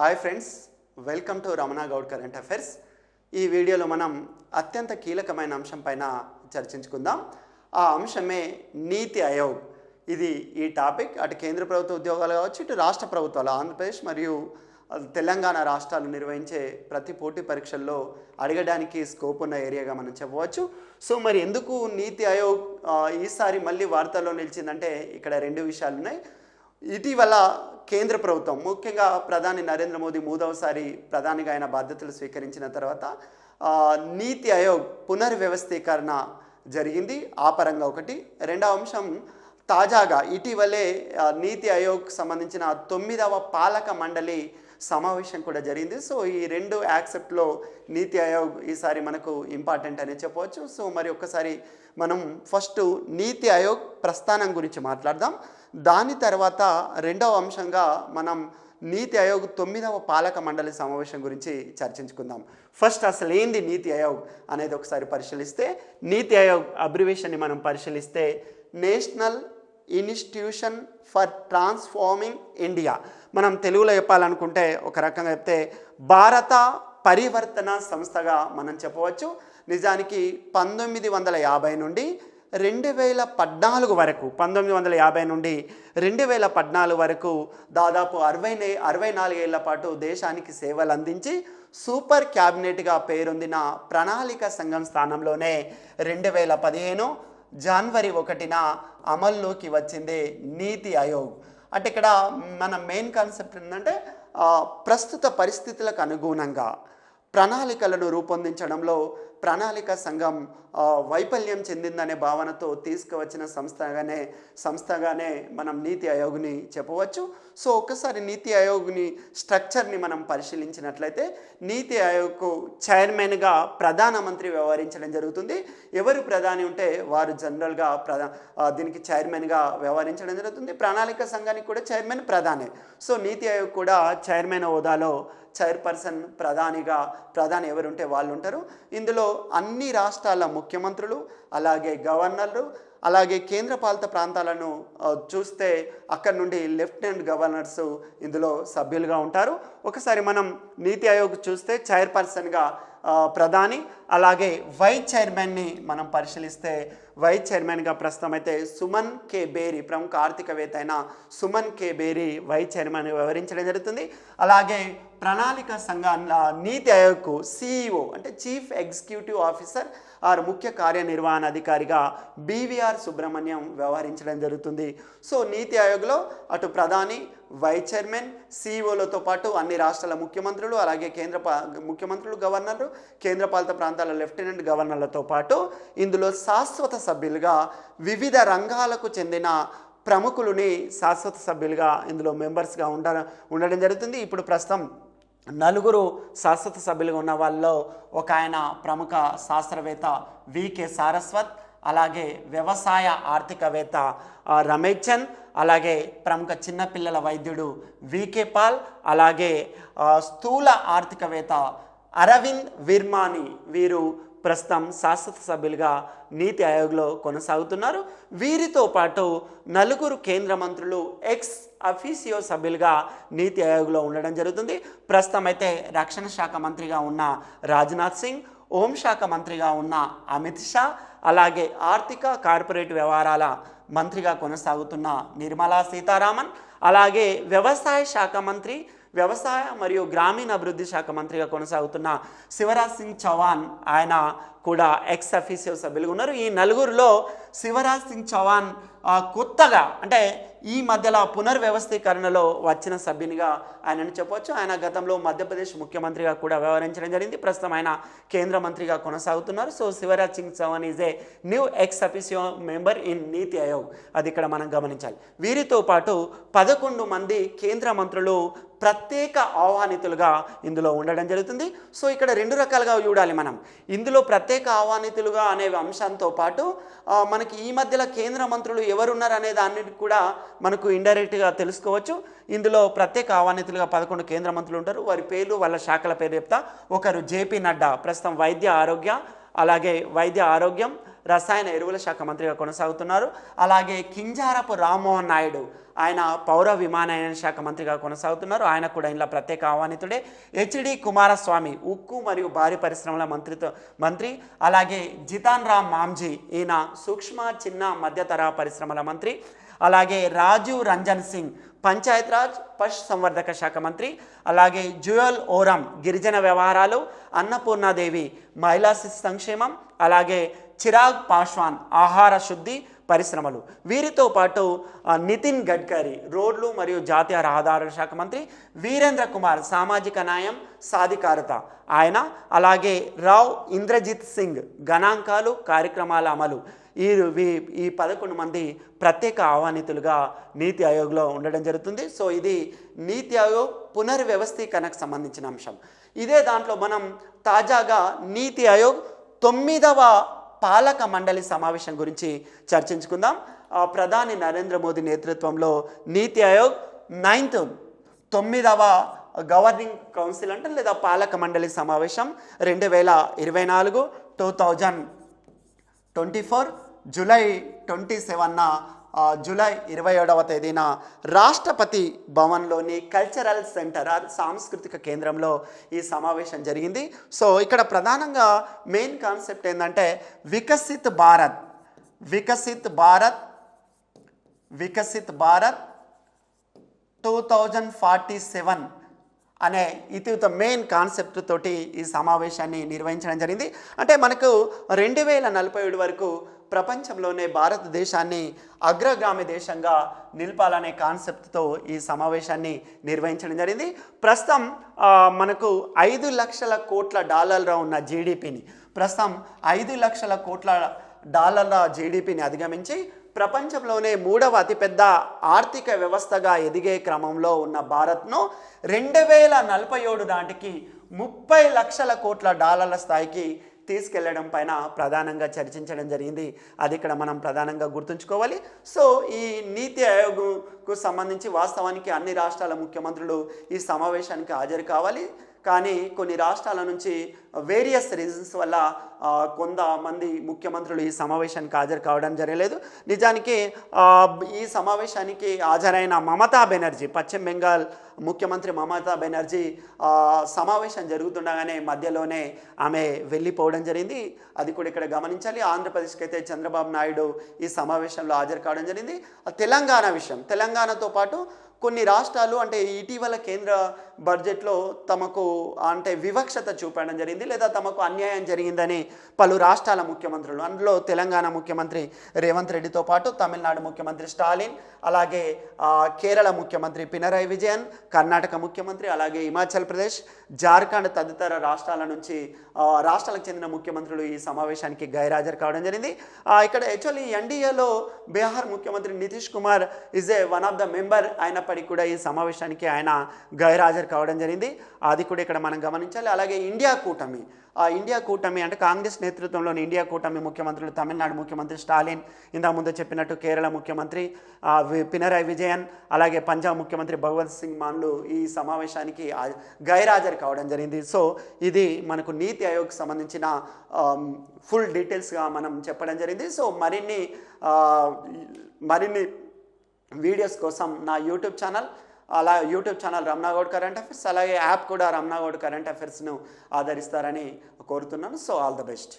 Hi friends welcome to Ramana Goud current affairs ఈ వీడియోలో మనం అత్యంత కీలకమైన అంశం పైన చర్చించుకుందాం. ఆ అంశమే నీతి ఆయోగ్. ఇది ఈ టాపిక్. అటు కేంద్ర ప్రభుత్వ ఉద్యోగాలు కావచ్చు ఇటు రాష్ట్ర ప్రభుత్వాలు. ఆంధ్రప్రదేశ్ మరియు తెలంగాణ రాష్ట్రాలు నిర్వహించే ప్రతి పోటీ పరీక్షల్లో అడగడానికి స్కోప్ ఉన్న ఏరియాగా మనం చెప్పవచ్చు. సో మరి ఎందుకు నీతి ఆయోగ్ ఈసారి మళ్ళీ వార్తల్లో నిలిచిందంటే ఇక్కడ రెండు విషయాలు ఉన్నాయి ఇటీవల కేంద్ర ప్రభుత్వం ముఖ్యంగా ప్రధాని నరేంద్ర మోదీ మూడవసారి ప్రధానిగా ఆయన బాధ్యతలు స్వీకరించిన తర్వాత నీతి ఆయోగ్ పునర్వ్యవస్థీకరణ జరిగింది. ఆ పరంగా ఒకటి. రెండవ అంశం తాజాగా ఇటీవలే నీతి ఆయోగ్ సంబంధించిన తొమ్మిదవ పాలక మండలి సమావేశం కూడా జరిగింది. సో ఈ రెండు యాక్సెప్ట్లో నీతి ఆయోగ్ ఈసారి మనకు ఇంపార్టెంట్ అనే చెప్పవచ్చు. సో మరి ఒక్కసారి మనం ఫస్ట్ నీతి ఆయోగ్ ప్రస్థానం గురించి మాట్లాడదాం. దాని తర్వాత రెండవ అంశంగా మనం నీతి ఆయోగ్ తొమ్మిదవ పాలక మండలి సమావేశం గురించి చర్చించుకుందాం. ఫస్ట్ అసలు ఏంది నీతి ఆయోగ్ అనేది ఒకసారి పరిశీలిస్తే నీతి ఆయోగ్ అబ్రివేషన్ని మనం పరిశీలిస్తే National Institution for Transforming India. మనం తెలుగులో చెప్పాలనుకుంటే ఒక రకంగా చెప్తే భారత పరివర్తన సంస్థగా మనం చెప్పవచ్చు. నిజానికి పంతొమ్మిది వందల యాభై నుండి రెండు వేల పద్నాలుగు వరకు పంతొమ్మిది వందల యాభై నుండి రెండు వేల పద్నాలుగు వరకు దాదాపు అరవై అరవై నాలుగేళ్ళ పాటు దేశానికి సేవలు అందించి సూపర్ క్యాబినెట్గా పేరొందిన ప్రణాళిక సంఘం స్థానంలోనే రెండు వేల పదిహేను జనవరి ఒకటిన అమల్లోకి వచ్చింది నీతి ఆయోగ్. అంటే ఇక్కడ మన మెయిన్ కాన్సెప్ట్ ఏంటంటే ప్రస్తుత పరిస్థితులకు అనుగుణంగా ప్రణాళికలను రూపొందించడంలో ప్రణాళిక సంఘం వైఫల్యం చెందిందనే భావనతో తీసుకువచ్చిన సంస్థగానే సంస్థగానే మనం నీతి ఆయోగ్ని చెప్పవచ్చు. సో ఒక్కసారి నీతి ఆయోగ్ని స్ట్రక్చర్ని మనం పరిశీలించినట్లయితే నీతి ఆయోగ్కు చైర్మన్గా ప్రధానమంత్రి వ్యవహరించడం జరుగుతుంది. ఎవరు ప్రధాని ఉంటే వారు జనరల్గా ప్రధా దీనికి చైర్మన్గా వ్యవహరించడం జరుగుతుంది. ప్రణాళిక సంఘానికి కూడా చైర్మన్ ప్రధానే. సో నీతి ఆయోగ్ కూడా చైర్మన్ హోదాలో చైర్పర్సన్ ప్రధానిగా ప్రధాని ఎవరుంటే వాళ్ళు ఉంటారు ఇందులో అన్ని రాష్ట్రాల ముఖ్యమంత్రులు అలాగే గవర్నర్లు అలాగే కేంద్రపాలిత ప్రాంతాలను చూస్తే అక్కడ నుండి లెఫ్టినెంట్ గవర్నర్స్ ఇందులో సభ్యులుగా ఉంటారు. ఒకసారి మనం నీతి ఆయోగ్ చూస్తే చైర్పర్సన్గా ప్రధాని. అలాగే వైస్ చైర్మన్ని మనం పరిశీలిస్తే వైస్ చైర్మన్గా ప్రస్తుతం అయితే సుమన్ కే బేరి ప్రముఖ ఆర్థికవేత్త అయిన Suman K Bery vice chairman వ్యవహరించడం జరుగుతుంది. అలాగే ప్రణాళిక సంఘాల నీతి ఆయోగ్కు సిఇఓ అంటే చీఫ్ ఎగ్జిక్యూటివ్ ఆఫీసర్ ఆర్ ముఖ్య కార్యనిర్వహణ అధికారిగా బీవీఆర్ సుబ్రహ్మణ్యం వ్యవహరించడం జరుగుతుంది. సో నీతి ఆయోగ్లో అటు ప్రధాని వైస్ చైర్మన్ సీఈఓలతో పాటు అన్ని రాష్ట్రాల ముఖ్యమంత్రులు అలాగే కేంద్ర పా- ముఖ్యమంత్రులు గవర్నర్లు కేంద్రపాలిత ప్రాంతాల లెఫ్టినెంట్ గవర్నర్లతో పాటు ఇందులో శాశ్వత సభ్యులుగా వివిధ రంగాలకు చెందిన ప్రముఖులని శాశ్వత సభ్యులుగా ఇందులో మెంబర్స్గా ఉండ ఉండడం జరుగుతుంది. ఇప్పుడు ప్రస్తుతం నలుగురు శాశ్వత సభ్యులుగా ఉన్న వాళ్ళలో ఒక ఆయన ప్రముఖ శాస్త్రవేత్త వికే సారస్వత్ అలాగే వ్యవసాయ ఆర్థికవేత్త రమేష్ చంద్ అలాగే ప్రముఖ చిన్నపిల్లల వైద్యుడు వికే పాల్ అలాగే స్థూల ఆర్థికవేత్త అరవింద్ విర్మాని వీరు ప్రస్తుతం శాశ్వత సభ్యులుగా నీతి ఆయోగ్లో కొనసాగుతున్నారు. వీరితో పాటు నలుగురు కేంద్ర మంత్రులు ఎక్స్ అఫీసియో సభ్యులుగా నీతి ఆయోగ్లో ఉండడం జరుగుతుంది. ప్రస్తుతం అయితే రక్షణ శాఖ మంత్రిగా ఉన్న రాజ్నాథ్ సింగ్ హోంశాఖ మంత్రిగా ఉన్న అమిత్ షా అలాగే ఆర్థిక కార్పొరేట్ వ్యవహారాల మంత్రిగా కొనసాగుతున్న నిర్మలా సీతారామన్ అలాగే వ్యవసాయ శాఖ మంత్రి వ్యవసాయ మరియు గ్రామీణాభివృద్ధి శాఖ మంత్రిగా కొనసాగుతున్న శివరాజ్ సింగ్ చౌహాన్ ఆయన కూడా ఎక్స్ అఫీసియో సభ్యులుగా ఉన్నారు. ఈ నలుగురిలో శివరాజ్ సింగ్ చౌహాన్ కొత్తగా అంటే ఈ మధ్యలో పునర్వ్యవస్థీకరణలో వచ్చిన సభ్యునిగా ఆయనను చెప్పవచ్చు ఆయన గతంలో మధ్యప్రదేశ్ ముఖ్యమంత్రిగా కూడా వ్యవహరించడం జరిగింది. ప్రస్తుతం ఆయన కేంద్ర మంత్రిగా కొనసాగుతున్నారు. So Shivraj Singh Chouhan is a new ex officio member in NITI Aayog. అది ఇక్కడ మనం గమనించాలి. వీరితో పాటు పదకొండు మంది కేంద్ర మంత్రులు ప్రత్యేక ఆహ్వానితులుగా ఇందులో ఉండడం జరుగుతుంది. సో ఇక్కడ రెండు రకాలుగా చూడాలి మనం. ఇందులో ప్రత్యేక ఆహ్వానితులుగా అనే అంశంతో పాటు మనకి ఈ మధ్యలో కేంద్ర మంత్రులు ఎవరున్నారు అనే దాన్ని కూడా మనకు ఇండైరెక్ట్గా తెలుసుకోవచ్చు. ఇందులో ప్రత్యేక ఆహ్వానితులుగా పదకొండు కేంద్ర మంత్రులు ఉంటారు. వారి పేర్లు వాళ్ళ శాఖల పేరు చెప్తా. ఒకరు జేపీ నడ్డా ప్రస్తుతం వైద్య ఆరోగ్య అలాగే వైద్య ఆరోగ్యం రసాయన ఎరువుల శాఖ మంత్రిగా కొనసాగుతున్నారు. అలాగే కింజారపు రామ్మోహన్ నాయుడు ఆయన పౌర విమానయాన శాఖ మంత్రిగా కొనసాగుతున్నారు. ఆయన కూడా ఇంట్లో ప్రత్యేక ఆహ్వానితుడే. హెచ్డి కుమారస్వామి ఉక్కు మరియు భారీ పరిశ్రమల మంత్రితో మంత్రి. అలాగే జితాన్ రామ్ మాంజీ ఈయన సూక్ష్మ చిన్న మధ్యతరహా పరిశ్రమల మంత్రి. అలాగే రాజీవ్ రంజన్ సింగ్ పంచాయత్రాజ్ పశు సంవర్ధక శాఖ మంత్రి అలాగే జుయల్ ఓరం గిరిజన వ్యవహారాలు అన్నపూర్ణాదేవి మహిళా శిశు సంక్షేమం అలాగే చిరాగ్ పాశ్వాన్ ఆహార శుద్ధి పరిశ్రమలు. వీరితో పాటు నితిన్ గడ్కరీ రోడ్లు మరియు జాతీయ రహదారుల శాఖ మంత్రి వీరేంద్ర కుమార్ సామాజిక న్యాయం సాధికారత ఆయన అలాగే రావ్ ఇంద్రజిత్ సింగ్ గణాంకాలు కార్యక్రమాల అమలు. ఈ ఈ పదకొండు మంది ప్రత్యేక ఆహ్వానితులుగా నీతి ఆయోగ్లో ఉండడం జరుగుతుంది. సో ఇది నీతి ఆయోగ్ పునర్వ్యవస్థీకరణకు సంబంధించిన అంశం. ఇదే దాంట్లో మనం తాజాగా నీతి ఆయోగ్ తొమ్మిదవ పాలక మండలి సమావేశం గురించి చర్చించుకుందాం. ఆ, ప్రధాని నరేంద్ర మోదీ నేతృత్వంలో నీతి ఆయోగ్ నైన్త్ తొమ్మిదవ గవర్నింగ్ కౌన్సిల్ అంటే లేదా పాలక మండలి సమావేశం రెండు వేల ఇరవై నాలుగు two thousand twenty four July twenty seven July ఇరవై ఏడవ తేదీన రాష్ట్రపతి భవన్లోని కల్చరల్ సెంటర్ సాంస్కృతిక కేంద్రంలో ఈ సమావేశం జరిగింది. సో ఇక్కడ ప్రధానంగా మెయిన్ కాన్సెప్ట్ ఏంటంటే Viksit Bharat Viksit Bharat Viksit Bharat two thousand forty seven అనే ఇతివృత మెయిన్ కాన్సెప్ట్ తోటి ఈ సమావేశాన్ని నిర్వహించడం జరిగింది. అంటే మనకు రెండు వేల నలభై ఏడు వరకు ప్రపంచంలోనే భారతదేశాన్ని అగ్రగామి దేశంగా నిలపాలనే కాన్సెప్ట్తో ఈ సమావేశాన్ని నిర్వహించడం జరిగింది. ప్రస్తుతం మనకు ఐదు లక్షల కోట్ల డాలర్ల ఉన్న జీడిపిని ప్రస్తుతం ఐదు లక్షల కోట్ల డాలర్ల జీడిపిని అధిగమించి ప్రపంచంలోనే మూడవ అతిపెద్ద ఆర్థిక వ్యవస్థగా ఎదిగే క్రమంలో ఉన్న భారత్ను రెండు వేల నలభై ఏడు నాటికి ముప్పై లక్షల కోట్ల డాలర్ల స్థాయికి తీసుకెళ్ళడం పైన ప్రధానంగా చర్చించడం జరిగింది. అది ఇక్కడ మనం ప్రధానంగా గుర్తుంచుకోవాలి. సో ఈ నీతి ఆయోగ్కు సంబంధించి వాస్తవానికి అన్ని రాష్ట్రాల ముఖ్యమంత్రులు ఈ సమావేశానికి హాజరు కావాలి. కానీ కొన్ని రాష్ట్రాల నుంచి వేరియస్ రీజన్స్ వల్ల కొంతమంది ముఖ్యమంత్రులు ఈ సమావేశానికి హాజరు కావడం జరగలేదు. నిజానికి ఈ సమావేశానికి హాజరైన మమతా బెనర్జీ పశ్చిమ బెంగాల్ ముఖ్యమంత్రి మమతా బెనర్జీ సమావేశం జరుగుతుండగానే మధ్యలోనే ఆమె వెళ్ళిపోవడం జరిగింది. అది కూడా ఇక్కడ గమనించాలి. ఆంధ్రప్రదేశ్కి అయితే చంద్రబాబు నాయుడు ఈ సమావేశంలో హాజరు కావడం జరిగింది. తెలంగాణ విషయం తెలంగాణతో పాటు కొన్ని రాష్ట్రాలు అంటే ఇటీవల కేంద్ర బడ్జెట్లో తమకు అంటే వివక్షత చూపడం జరిగింది లేదా తమకు అన్యాయం జరిగిందని పలు రాష్ట్రాల ముఖ్యమంత్రులు అందులో తెలంగాణ ముఖ్యమంత్రి రేవంత్ రెడ్డితో పాటు తమిళనాడు ముఖ్యమంత్రి స్టాలిన్ అలాగే కేరళ ముఖ్యమంత్రి పినరాయి విజయన్ కర్ణాటక ముఖ్యమంత్రి అలాగే హిమాచల్ ప్రదేశ్ జార్ఖండ్ తదితర రాష్ట్రాల నుంచి రాష్ట్రాలకు చెందిన ముఖ్యమంత్రులు ఈ సమావేశానికి గైరాజరు కావడం జరిగింది. ఇక్కడ యాక్చువల్లీ ఎన్డీఏలో బీహార్ ముఖ్యమంత్రి Nitish Kumar is a one of the member అయినప్పటికీ కూడా ఈ సమావేశానికి ఆయన గైరాజరు కావడం జరిగింది. అది కూడా ఇక్కడ మనం గమనించాలి. అలాగే ఇండియా కూటమి. ఆ ఇండియా కూటమి అంటే కాంగ్రెస్ నేతృత్వంలోని ఇండియా కూటమి ముఖ్యమంత్రులు తమిళనాడు ముఖ్యమంత్రి స్టాలిన్ ఇందా ముందు చెప్పినట్టు కేరళ ముఖ్యమంత్రి పినరాయి విజయన్ అలాగే పంజాబ్ ముఖ్యమంత్రి భగవంత్ సింగ్ మాన్లు ఈ సమావేశానికి ఆ- గైరాజరు కావడం జరిగింది. సో ఇది మనకు నీతి ఆయోగ్ సంబంధించిన ఫుల్ డీటెయిల్స్గా మనం చెప్పడం జరిగింది. సో మరిన్ని మరిన్ని వీడియోస్ కోసం నా యూట్యూబ్ ఛానల్ అలా YouTube channel Ramanagoud current affairs అలాగే యాప్ కూడా రమణాగౌడ్ కరెంట్ అఫైర్స్ను ఆదరిస్తారని కోరుతున్నాను. So all the best.